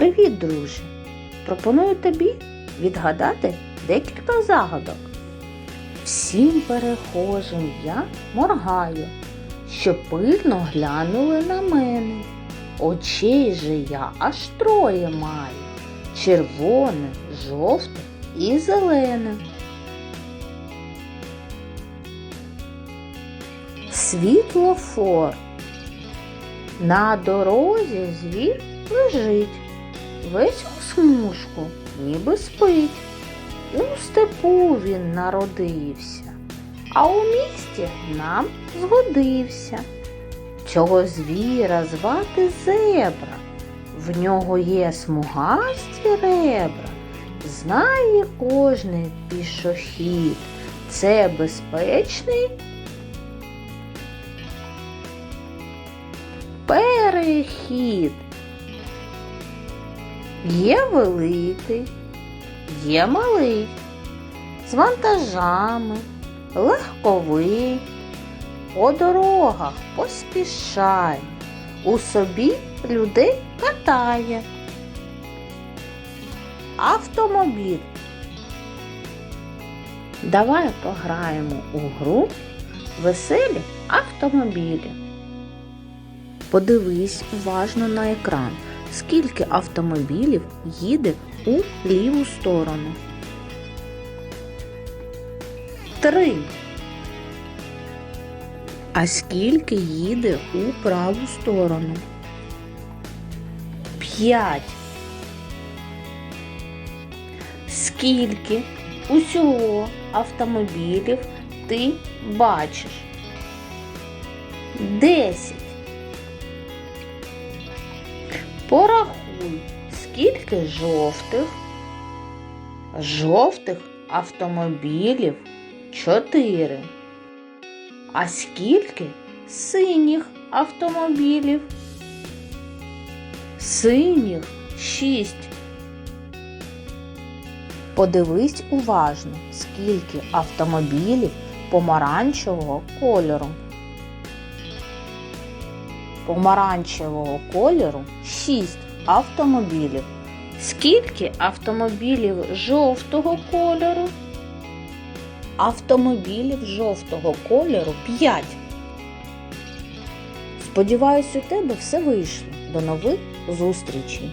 Привіт, друже! Пропоную тобі відгадати декілька загадок. Всім перехожим я моргаю, що пильно глянули на мене. Очей же я аж троє маю червоне, жовте і зелене. Світлофор. На дорозі звір лежить, весь у смужку, ніби спить. У степу він народився, а у місті нам згодився. Цього звіра звати зебра. В нього є смугасті ребра. Знає кожний пішохід. Це безпечний перехід. Є великий, є малий, з вантажами, легковий, по дорогах поспішає, у собі людей катає. Автомобіль. Давай пограємо у гру веселі автомобілі. Подивись уважно на екран, скільки автомобілів їде у ліву сторону. Три. А скільки їде у праву сторону? П'ять. Скільки усього автомобілів ти бачиш? Десять. Порахуй, скільки жовтих, жовтих автомобілів чотири. А скільки синіх автомобілів? Синіх шість. Подивись уважно, скільки автомобілів помаранчевого кольору. Помаранчевого кольору 6 автомобілів. Скільки автомобілів жовтого кольору? Автомобілів жовтого кольору 5. Сподіваюсь, у тебе все вийшло. До нових зустрічей!